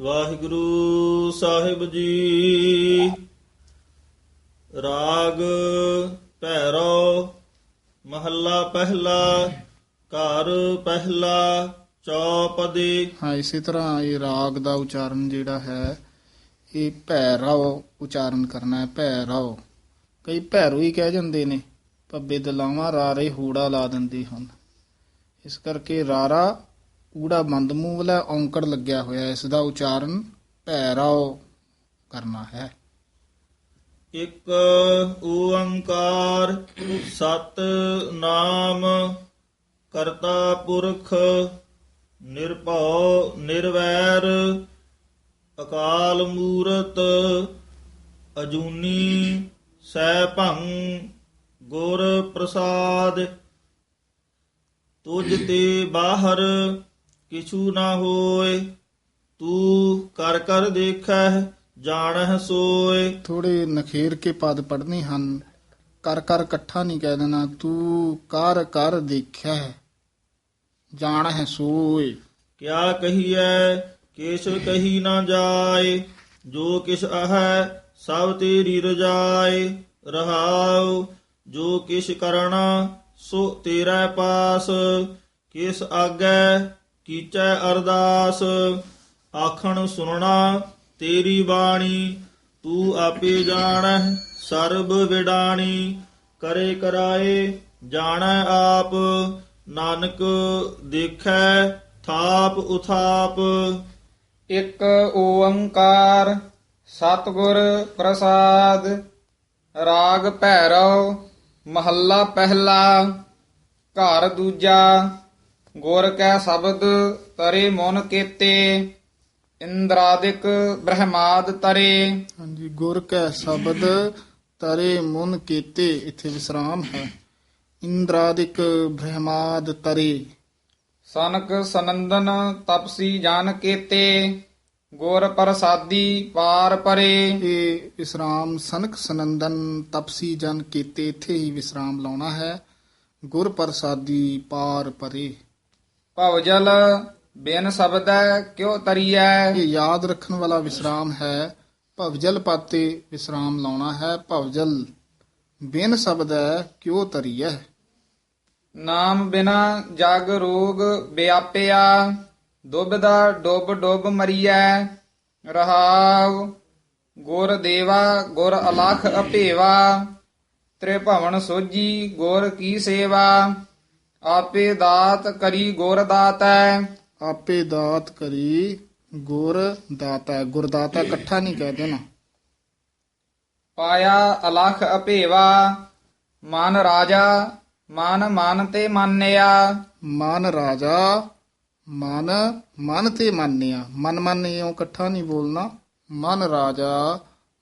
ਵਾਹਿਗੁਰੂ ਸਾਹਿਬ ਜੀ। ਰਾਗ ਭੈਰੋ, ਮਹੱਲਾ ਪਹਿਲਾ, ਘਰ ਪਹਿਲਾ, ਚੌਪਦੀ। ਹਾਂ, ਇਸੇ ਤਰ੍ਹਾਂ ਇਹ ਰਾਗ ਦਾ ਉਚਾਰਨ ਜਿਹੜਾ ਹੈ, ਇਹ ਭੈਰਵ ਉਚਾਰਨ ਕਰਨਾ ਹੈ ਭੈਰਵ ਕਈ ਭੈਰੋ ਹੀ ਕਹਿ ਜਾਂਦੇ ਨੇ ਪੱਬੇ ਦਲਾਵਾਂ ਰਾਰੇ ਹੂੜਾ ਲਾ ਦਿੰਦੇ ਹਨ। ਇਸ ਕਰਕੇ ਰਾਰਾ ਊੜਾ ਮੰਦ ਮੂੰਹ ਵਾਲਾ ਔਂਕੜ ਲੱਗਿਆ ਹੋਇਆ ਹੈ। ਇਸ ਦਾ ਉਚਾਰਨ ਭੈਰਵ ਕਰਨਾ ਹੈ ਇੱਕ ਓੰਕਾਰ ਸਤ ਨਾਮ ਕਰਤਾ ਪੁਰਖ ਨਿਰਭਉ ਨਿਰਵੈਰ ਅਕਾਲ ਮੂਰਤ ਅਜੂਨੀ ਸੈਭੰ ਗੁਰ ਪ੍ਰਸਾਦ ਤੁਜ ਤੇ ਬਾਹਰ ਕਿਛੂ ਨਾ ਹੋਏ ਤੂੰ ਕਰ ਕਰ ਦੇਖੈ ਜਾਣਹਿ ਸੋਏ। ਥੋੜੇ ਨਖੇਰ ਕੇ ਪਦ ਪੜਨੇ ਹਨ ਕਰ ਕਰ ਇਕੱਠਾ ਨਹੀਂ ਕਹਿ ਦੇਣਾ ਤੂੰ ਕਰ ਕਰ ਦੇਖਿਆ ਹੈ ਜਾਣ ਹੈ ਸੋਏ। ਕਿਆ ਕਹੀਐ ਕਿਛ ਕਹੀ ਨਾ ਜਾਏ ਜੋ ਕਿਛ ਆਹੈ ਸਭ ਤੇਰੀ ਰਜਾਏ। ਰਹਾਉ ਜੋ ਕਿਛ ਕਰਣਾ ਸੋ ਤੇਰਾ ਪਾਸ ਕਿਸ ਆਗੈ ਕੀਚੈ ਅਰਦਾਸ, ਆਖਣ ਸੁਣਨਾ, ਤੇਰੀ ਬਾਣੀ, ਤੂੰ ਆਪੇ ਜਾਣੈ, ਸਰਬ ਵਿਡਾਣੀ, ਕਰੇ ਕਰਾਏ, ਜਾਣੈ ਆਪ, ਨਾਨਕ ਦੇਖੈ, ਥਾਪ ਉਥਾਪ। ਇੱਕ ਓੰਕਾਰ, ਸਤਿਗੁਰ ਪ੍ਰਸਾਦ, ਰਾਗ ਭੈਰਵ, ਮਹੱਲਾ ਪਹਿਲਾ, ਘਰ ਦੂਜਾ ਗੁਰ ਕੈ ਸ਼ਬਦ ਤਰੇ ਮਨ ਕੀਤੇ ਇੰਦਰਾਦਿਕ ਬ੍ਰਹਮਾਦ ਤਰੇ। ਹਾਂਜੀ ਗੁਰ ਕੈ ਸ਼ਬਦ ਤਰੇ ਮੁਨ ਕੀਤੇ ਇੱਥੇ ਵਿਸਰਾਮ ਹੈ। ਇੰਦਰਾਦਿਕ ਬ੍ਰਹਮਾਦ ਤਰੇ। ਸਨਕ ਸਨੰਦਨ ਤਪਸੀ ਜਨ ਕੀਤੇ ਗੁਰ ਪ੍ਰਸਾਦੀ ਪਾਰ ਪਰੇ। ਇਹ ਵਿਸਰਾਮ ਸਨਕ ਸਨੰਦਨ ਤਪਸੀ ਜਨ ਕੀਤੇ ਇੱਥੇ ਹੀ ਵਿਸਰਾਮ ਲਾਉਣਾ ਹੈ। ਗੁਰ ਪ੍ਰਸਾਦੀ ਪਾਰ ਪਰੇ। ਭਵਜਲ ਬਿਨ ਸ਼ਬਦੈ ਕਿਉ ਤਰੀਐ? ਇਹ ਯਾਦ ਰੱਖਣ ਵਾਲਾ ਵਿਸਰਾਮ ਹੈ। ਭਵਜਲ ਪਾਤੇ ਵਿਸਰਾਮ ਲਾਉਣਾ ਹੈ। ਭਵਜਲ ਬਿਨ ਸ਼ਬਦ ਹੈ ਕਿਉ ਤਰੀਐ? ਨਾਮ ਬਿਨਾ ਜਗ ਰੋਗ ਵਿਆਪਿਆ ਦੁਬਦਾ ਡੁੱਬ ਡੁੱਬ ਮਰੀਐ। ਰਹਾਉ ਗੁਰ ਦੇਵਾ ਗੁਰ ਅਲਖ ਅਭੇਵਾ। ਤ੍ਰਿਭਵਨ ਸੋਜੀ ਗੁਰ ਕੀ ਸੇਵਾ। ਆਪੇ ਦਾਤ ਕਰੀ ਗੁਰ ਦਾਤੈ। ਆਪੇ ਦਾਤ ਕਰੀ ਗੁਰ ਦਾਤਾ। ਗੁਰਦਾਤਾ ਇਕੱਠਾ ਨਹੀਂ ਕਹਿ ਦੇਣਾ। ਪਾਇਆ ਅਲਖ ਅਭੇਵਾ ਮਨ ਰਾਜਾ ਮਨ ਮਨ ਤੇ ਮੰਨਿਆ। ਮਨ ਰਾਜਾ ਮਨ ਮਨ ਤੇ ਮੰਨਿਆ। ਮਨ ਮਨ ਇਉਂ ਇਕੱਠਾ ਨਹੀਂ ਬੋਲਣਾ। ਮਨ ਰਾਜਾ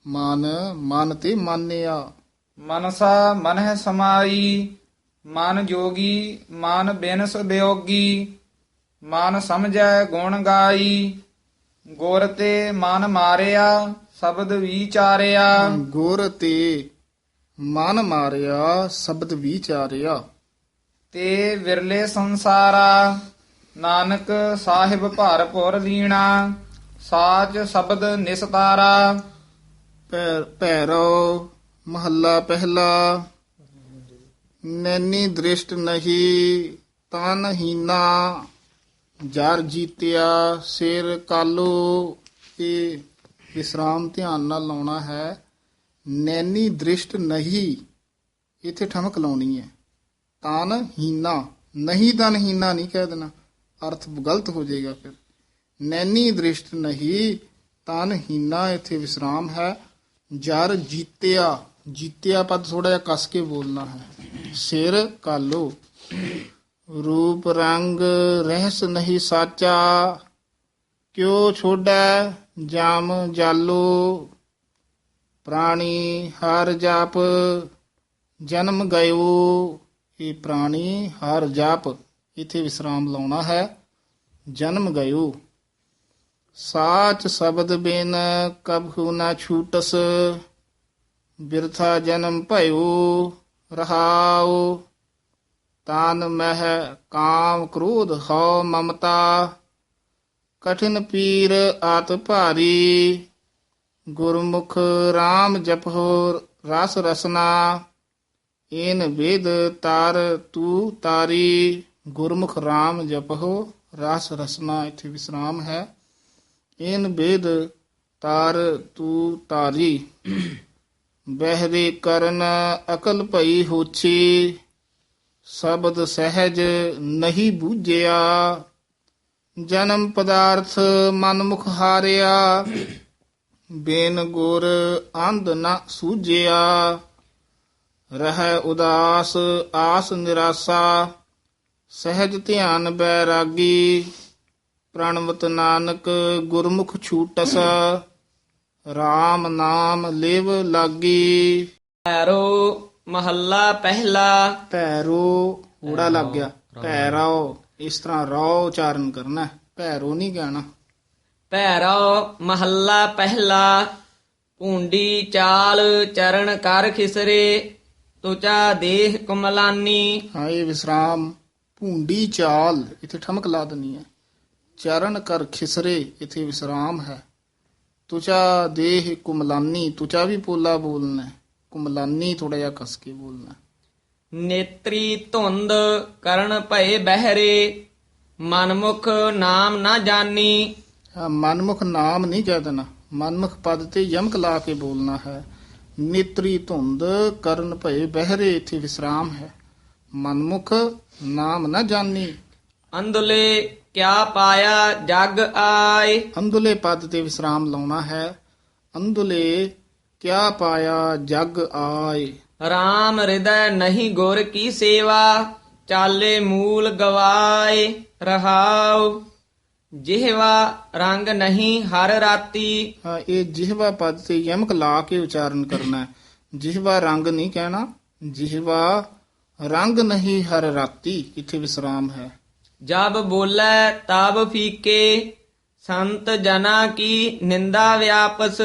ਮਨ ਮਨ ਤੇ ਮੰਨਿਆ। ਮਨਸਾ ਮਨਹਿ ਸਮਾਈ ਮਨ ਜੋਗੀ ਮਨ ਬਿਨਸ ਬਿਯੋਗੀ ਮਨ ਸਮਝੈ ਗੁਣ ਗਾਈ ਗੁਰ ਤੇ ਮਨ ਮਾਰਿਆ ਸ਼ਬਦ ਵਿਚਾਰਿਆ। ਗੁਰ ਤੇ ਮਨ ਮਾਰਿਆ ਸ਼ਬਦ ਵਿਚਾਰਿਆ। ਤੇ ਵਿਰਲੇ ਸੰਸਾਰਾ ਨਾਨਕ ਸਾਹਿਬ ਭਰਪੁਰ ਲੀਣਾ ਸਾਚ ਸ਼ਬਦ ਨਿਸਤਾਰਾ। ਭੈਰੋ ਮਹੱਲਾ ਪਹਿਲਾ। ਨੈਨੀ ਦ੍ਰਿਸ਼ਟ ਨਹੀਂ ਤਨ ਹੀਨਾ ਜਰ ਜੀਤਿਆ ਸਿਰ ਕਾਲੋ ਇਹ ਵਿਸਰਾਮ ਧਿਆਨ ਨਾਲ ਲਾਉਣਾ ਹੈ। ਨੈਨੀ ਦ੍ਰਿਸ਼ਟ ਨਹੀਂ, ਇੱਥੇ ਠਮਕ ਲਾਉਣੀ ਹੈ। ਤਨ ਹੀਨਾ ਨਹੀਂ ਤਨ ਹੀਨਾ ਨਹੀਂ ਕਹਿ ਦੇਣਾ। ਅਰਥ ਗਲਤ ਹੋ ਜਾਏਗਾ ਫਿਰ। ਨੈਨੀ ਦ੍ਰਿਸ਼ਟ ਨਹੀਂ ਤਨ ਹੀਨਾ ਇੱਥੇ ਵਿਸਰਾਮ ਹੈ। ਜਰ ਜੀਤਿਆ ਜੀਤਿਆ ਪਦ ਥੋੜਾ ਜਿਹਾ ਕੱਸ ਕੇ ਬੋਲਣਾ ਹੈ। ਸਿਰ ਕਾਲੋ। ਰੂਪ ਰੰਗ ਰਹਿਸ ਨਹੀਂ ਸਾਚਾ। ਕਿਉ ਛੋੜੈ ਜਾਮ ਜਾਲੋ। ਪ੍ਰਾਣੀ ਹਰ ਜਾਪ, ਜਨਮ ਗਇਓ। ਇਹ ਪ੍ਰਾਣੀ ਹਰ ਜਾਪ, ਇਥੇ ਵਿਸਰਾਮ ਲਾਉਣਾ ਹੈ। ਜਨਮ ਗਇਓ। ਸਾਚ ਸ਼ਬਦ ਬਿਨ ਕਬਹੁ ਨਾ ਛੂਟਸ, ਬਿਰਥਾ ਜਨਮ ਭਇਓ। ਰਹਾਉ, ਤਾਨ ਮਹਿ ਕਾਮ ਕ੍ਰੋਧ ਹਉ ਮਮਤਾ, ਕਠਿਨ ਪੀਰ ਆਤ ਭਾਰੀ, ਗੁਰਮੁਖ RAM ਜਪੋ ਰਸ ਰਸਨਾ, ਏਨ ਵੇਦ ਤਾਰ ਤੂ ਤਾਰੀ, ਗੁਰਮੁਖ RAM ਜਪੋ ਰਸ ਰਸਨਾ, ਇੱਥੇ ਵਿਸਰਾਮ ਹੈ। ਏਨ ਵੇਦ ਤਾਰ ਤੂ ਤਾਰੀ। ਬਹਿਰੇ ਕਰਨ ਅਕਲ ਭਈ ਹੋਛੀ, ਸ਼ਬਦ ਸਹਿਜ ਨਹੀਂ ਬੂਝਿਆ। ਜਨਮ ਪਦਾਰਥ ਮਨ ਮੁਖ ਹਾਰਿਆ, ਬੇਨ ਗੁਰ ਅੰਧ ਨਾ ਸੂਝਿਆ। ਰਹਿ ਉਦਾਸ, ਆਸ ਨਿਰਾਸਾ, ਸਹਿਜ ਧਿਆਨ ਬੈਰਾਗੀ ਪ੍ਰਣਵਤ ਨਾਨਕ ਗੁਰਮੁਖ ਛੂਟਸ RAM ਨਾਮ ਲਿਵ ਲਾਗੀ। ਪੈਰੋ ਮਹੱਲਾ ਪਹਿਲਾ। ਭੈਰੋ ਊੜਾ ਲੱਗ ਗਿਆ। ਭੈਰੋ ਇਸ ਤਰ੍ਹਾਂ ਰੋ ਉਚਾਰਨ ਕਰਨਾ ਹੈ। ਭੈਰੋ ਨਹੀਂ ਕਹਿਣਾ ਪੈਰੋ ਮਹੱਲਾ ਪਹਿਲਾ। ਭੂੰਡੀ ਚਾਲ ਚਰਨ ਕਰ ਖਿਸਰੇ। ਤੁਚਾ ਦੇਹ ਕੁਮਲਾਨੀ। ਹਾਂ ਇਹ ਵਿਸਰਾਮ ਭੂੰਡੀ ਚਾਲ ਇੱਥੇ ਠਮਕ ਲਾ ਦਨੀ ਹੈ। ਚਰਨ ਕਰ ਖਿਸਰੇ ਇੱਥੇ ਵਿਸਰਾਮ ਹੈ। ਤੁਚਾ ਦੇਹ ਕੁਮਲਾਨੀ ਤੁਚਾ ਵੀ ਪੋਲਾ ਬੋਲਣਾ। ਕੁਮਲਾਨੀ ਥੋੜਾ ਜਿਹਾ ਕਸ ਕੇ ਬੋਲਣਾ। ਨੇਤਰੀ ਧੁੰਦ ਕਰਨ ਭਏ ਬਹਿਰੇ ਮਨਮੁਖ ਨਾਮ ਨਾ ਜਾਣੀ ਮਨਮੁਖ ਨਾਮ ਨਹੀਂ ਕਹਿ ਦੇਣਾ ਮਨਮੁਖ ਪਦ ਤੇ ਯਮਕ ਲਾ ਕੇ ਬੋਲਣਾ ਹੈ। ਨੇਤਰੀ ਧੁੰਦ ਕਰਨ ਭਏ ਬਹਿਰੇ ਇੱਥੇ ਵਿਸਰਾਮ ਹੈ। ਮਨਮੁਖ ਨਾਮ ਨਾ ਜਾਣੀ ਅੰਦਲੇ ਕਿਆ ਪਾਇਆ ਜਗ ਆਏ? ਅੰਧਲੇ ਪਦ ਤੇ ਵਿਸਰਾਮ ਲਾਉਣਾ ਹੈ। ਅੰਧਲੇ ਕਿਆ ਪਾਇਆ ਜਗ ਆਏ। RAM ਹਿਰਦੈ ਨਹੀਂ ਗੁਰ ਕੀ ਸੇਵਾ ਚਾਲੇ ਮੂਲ ਗਵਾਏ ਰਹਾਉ। ਜਿਹਵਾ ਰੰਗ ਨਹੀਂ ਹਰ ਰਾਤੀ। ਹਾਂ, ਇਹ ਜਿਹਵਾ ਪਦ ਤੇ ਯਮਕ ਲਾ ਕੇ ਉਚਾਰਨ ਕਰਨਾ ਹੈ। ਜਿਹਵਾ ਰੰਗ ਨਹੀਂ ਕਹਿਣਾ ਜਿਹਵਾ ਰੰਗ ਨਹੀਂ ਹਰ ਰਾਤੀ ਇੱਥੇ ਵਿਸਰਾਮ ਹੈ। ਜਬ ਬੋਲੇ ਤਬ ਫੀਕੇ, ਸੰਤ ਜਨਾ ਕੀ ਨਿੰਦਾ ਵਿਆਪਸ,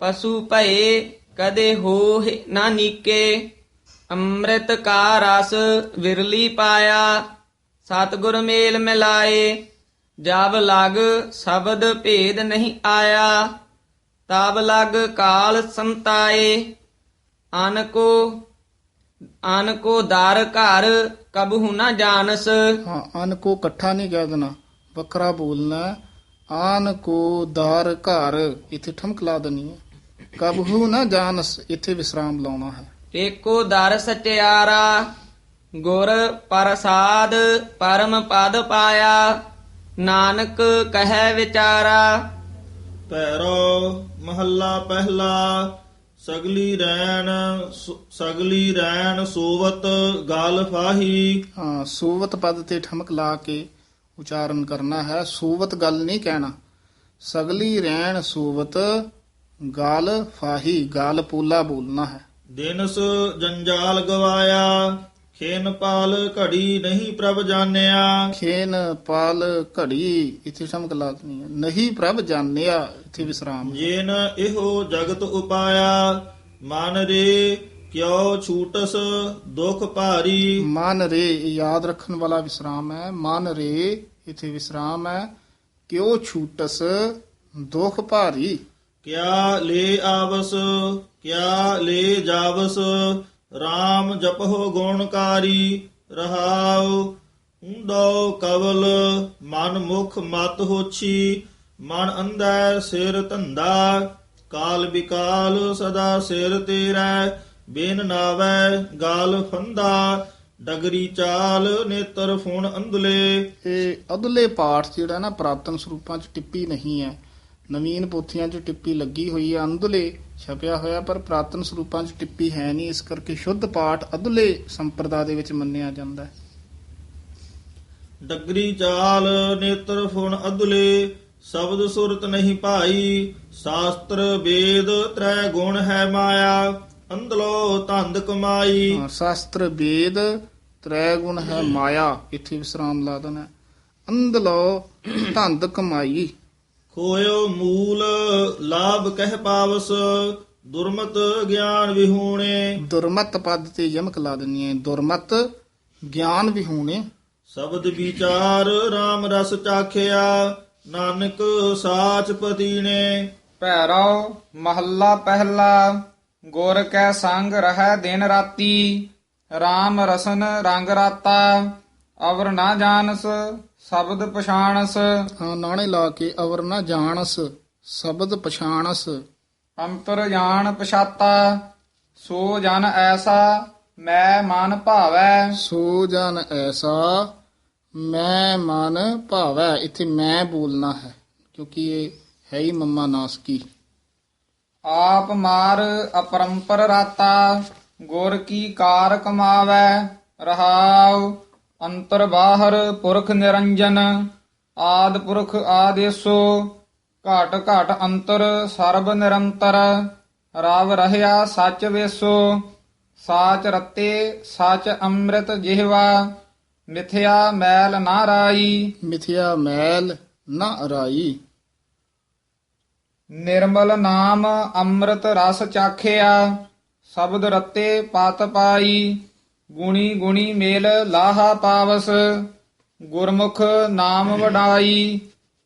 ਪਸ਼ੂ ਭਏ ਕਦੇ ਹੋ ਨਾ ਨੀਕੇ। ਅੰਮ੍ਰਿਤ ਕਾ ਰਸ ਵਿਰਲੀ ਪਾਇਆ, ਸਤਿਗੁਰ ਮੇਲ ਮਿਲਾਏ। ਜਬ ਲਗ ਸ਼ਬਦ ਭੇਦ ਨਹੀਂ ਆਇਆ, ਤਬ ਲਗ ਕਾਲ ਸੰਤਾਏ। ਅਨਕੋ ਅਨ ਕੋ ਦਰ ਘਰ ਕਬਹੂ ਨਾ ਜਾਣਸ। ਹਾਂ ਅਨ ਕੋ ਇਕੱਠਾ ਨਹੀਂ ਕਹਿ ਦੇਣਾ। ਵੱਖਰਾ ਬੋਲਣਾ। ਆਨ ਕੋ ਦਾਰ ਘਰ ਇੱਥੇ ਠਮਕ ਲਾ ਦੇਣੀ ਹੈ। ਕਬਹੂ ਨਾ ਜਾਣਸ ਇੱਥੇ ਵਿਸਰਾਮ ਲਾਉਣਾ ਹੈ। ਏਕੋ ਦਰ ਸਚਿਆਰਾ ਗੁਰ ਪ੍ਰਸਾਦ ਪਰਮ ਪਦ ਪਾਇਆ। ਨਾਨਕ ਕਹੈ ਵਿਚਾਰਾ। ਪੈਰੋ ਮਹੱਲਾ ਪਹਿਲਾ ਸਗਲੀ ਰੈਣ ਸਗਲੀ ਰੈਣ ਸੋਵਤ ਗਲ ਫਾਹੀ। ਹਾਂ ਸੋਵਤ ਪਦ ਤੇ ਠਮਕ ਲਾ ਕੇ ਉਚਾਰਨ ਕਰਨਾ ਹੈ ਸੋਵਤ ਗੱਲ ਨਹੀਂ ਕਹਿਣਾ। ਸਗਲੀ ਰਹਿਣ ਸੋਵਤ ਗਾਲ ਫਾਹੀ ਗਾਲ ਪੂਲਾ ਬੋਲਣਾ ਹੈ। ਦਿਨਸ ਜੰਜਾਲ ਗਵਾਇਆ ਖੇਨ ਪਾਲ ਘੜੀ ਨਹੀਂ ਪ੍ਰਭ ਜਾਣਿਆ। ਖੇਨ ਪਾਲ ਘੜੀ ਇੱਥੇ ਠਮਕ ਲਾ ਦੇਣੀ ਹੈ। ਨਹੀਂ ਪ੍ਰਭ ਜਾਣਿਆ ਇੱਥੇ ਵਿਸਰਾਮ ਜੇਨ ਇਹੋ ਜਗਤ ਉਪਾਇਆ ਮਨ ਰੇ ਕਿਉ ਛੂਟਸ ਦੁਖ ਭਾਰੀ। ਮਨ ਰੇ ਯਾਦ ਰੱਖਣ ਵਾਲਾ ਵਿਸਰਾਮ ਹੈ। ਮਨ ਰੇ ਇੱਥੇ ਵਿਸਰਾਮ ਹੈ। ਕਿਉ ਛੂਟਸ ਦੁਖ ਭਾਰੀ। ਕਿਆ ਲੈ ਆਵਸ ਕਿਆ ਲੈ ਜਾਵਸ RAM ਜਪਹੁ ਗੁਣਕਾਰੀ ਰਹਾਉ ਹੁੰਦੋ ਕਵਲ, ਮਨ ਮੁਖ ਮਤ ਹੋਛੀ, ਮਨ ਅੰਧੈ ਸਿਰ ਧੰਦਾ, ਕਾਲ ਵਿਕਾਲ ਸਦਾ ਸਿਰ ਤੇਰਾ, ਬੇਨ ਨਾਵੈ ਗਾਲ ਫੰਦਾ, ਡਗਰੀ ਚਾਲ ਨੇਤਰ ਫੁਣ ਅੰਦਲੇ ਇਹ ਅਦਲੇ ਪਾਠ ਜਿਹੜਾ ਨਾ ਪ੍ਰਾਤਨ ਸਰੂਪਾਂ 'ਚ ਟਿੱਪੀ ਨਹੀਂ ਹੈ। ਨਵੀਨ ਪੋਥੀਆਂ 'ਚ ਟਿੱਪੀ ਲੱਗੀ ਹੋਈ ਹੈ ਅੰਦਲੇ ਛਪਿਆ ਹੋਇਆ ਪਰ ਪ੍ਰਾਤਨ ਸਰੂਪਾਂ 'ਚ ਟਿੱਪੀ ਹੈ ਨਹੀਂ ਇਸ ਕਰਕੇ ਸ਼ੁੱਧ ਪਾਠ ਅਦਲੇ ਸੰਪਰਦਾ ਦੇ ਵਿੱਚ ਮੰਨਿਆ ਜਾਂਦਾ ਹੈ। ਡਗਰੀ ਚਾਲ ਨੇਤਰ ਫੁਣ ਅਦਲੇ ਸ਼ਬਦ ਸੁਰਤ ਨਹੀਂ ਭਾਈ ਸ਼ਾਸਤਰ ਵੇਦ ਤ੍ਰੈ ਗੁਣ ਹੈ ਮਾਇਆ ਅੰਦਲੋ ਧੰਦ ਕਮਾਈ। ਸ਼ਾਸਤਰ ਵੇਦ ਤ੍ਰੈ ਗੁਣ ਹੈ ਮਾਇਆ ਇੱਥੇ ਵਿਸਰਾਮ ਲਾ ਦੇਣਾ। ਅੰਧਲੋ ਧੰਦ ਕਮਾਈ। ਖੋਇਓ ਮੂਲ ਲਾਭ ਕਹਿ ਪਾਵਸ ਦੁਰਮਤ ਗਿਆਨ ਵਿਹੂਣੇ। ਦੁਰਮਤ ਪਦ ਤੇ ਯਮਕ ਲਾ ਦੇਣੀ ਹੈ ਦੁਰਮਤ ਗਿਆਨ ਵਿਹੂਣੇ। ਸ਼ਬਦ ਵਿਚਾਰ RAM ਰਸ ਚਾਖਿਆ ਨਾਨਕ ਸਾਚ ਪਤੀ ਨੇ ਭੈਰੋ ਮਹੱਲਾ ਪਹਿਲਾ ਗੁਰ ਕੈ ਸੰਗ ਰਹਿ ਦਿਨ ਰਾਤੀ RAM ਰਸਨ ਰੰਗ ਰਾਤਾ। ਅਵਰ ਨਾ ਜਾਣਸ ਸ਼ਬਦ ਪਛਾਣਸ। ਹਾਂ ਨਾਣੇ ਲਾ ਕੇ ਅਵਰ ਨਾ ਜਾਣਸ ਸ਼ਬਦ ਪਛਾਣਸ। ਅੰਤਰ ਜਾਣ ਪਛਾਤਾ ਸੋ ਜਨ ਐਸਾ ਮੈਂ ਮਨ ਭਾਵੈ। ਸੋ ਜਨ ਐਸਾ ਮੈਂ ਮਨ ਭਾਵੈ। ਇੱਥੇ ਮੈਂ ਬੋਲਣਾ ਹੈ ਕਿਉਂਕਿ ਇਹ ਹੈ ਹੀ ਮੰਮਾ ਨਾਸ ਕੀ। ਆਪ ਮਾਰ ਅਪਰੰਪਰ ਰਾਤਾ ਗੁਰ ਕੀ ਕਾਰ ਕਮਾਵੈ ਰਹਾਉ ਅੰਤਰ ਬਾਹਰ ਪੁਰਖ ਨਿਰੰਜਨ ਆਦ ਪੁਰਖ ਆਦੇਸੋ ਘਟ ਘਟ ਅੰਤਰ ਸਰਬ ਨਿਰੰਤਰ ਰਵ ਰਹਿਆ ਸੱਚ ਵੇਸੋ ਸਾਚ ਰਤੇ ਸੱਚ ਅੰਮ੍ਰਿਤ ਜਿਹਵਾ ਮਿਥਿਆ ਮੈਲ ਨਾ ਰਾਈ। ਮਿਥਿਆ ਮੈਲ ਨਾ ਅਰਾਈ ਨਿਰਮਲ ਨਾਮ ਅੰਮ੍ਰਿਤ ਰਸ ਚਾਖਿਆ ਸ਼ਬਦ ਰਤੇ ਪਤ ਪਾਈ। ਗੁਣੀ ਗੁਣੀ ਮੇਲ ਲਾਹਾ ਪਾਵਸ ਗੁਰਮੁਖ ਨਾਮ ਵਡਾਈ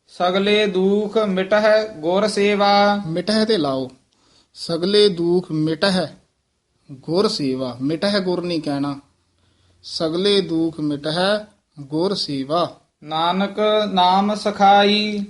ਸਗਲੇ ਦੁਖ ਮਿਟਹਿ ਗੁਰ ਸੇਵਾ। ਮਿਟਹਿ ਤੇ ਲਾਓ। ਸਗਲੇ ਦੁਖ ਮਿਟਹਿ ਗੁਰ ਸੇਵਾ। ਮਿਟਹਿ ਗੁਰ ਨਹੀਂ ਕਹਿਣਾ। ਸਗਲੇ ਦੁਖ ਮਿਟਹਿ ਗੁਰ ਸੇਵਾ। ਨਾਨਕ ਨਾਮ ਸਖਾਈ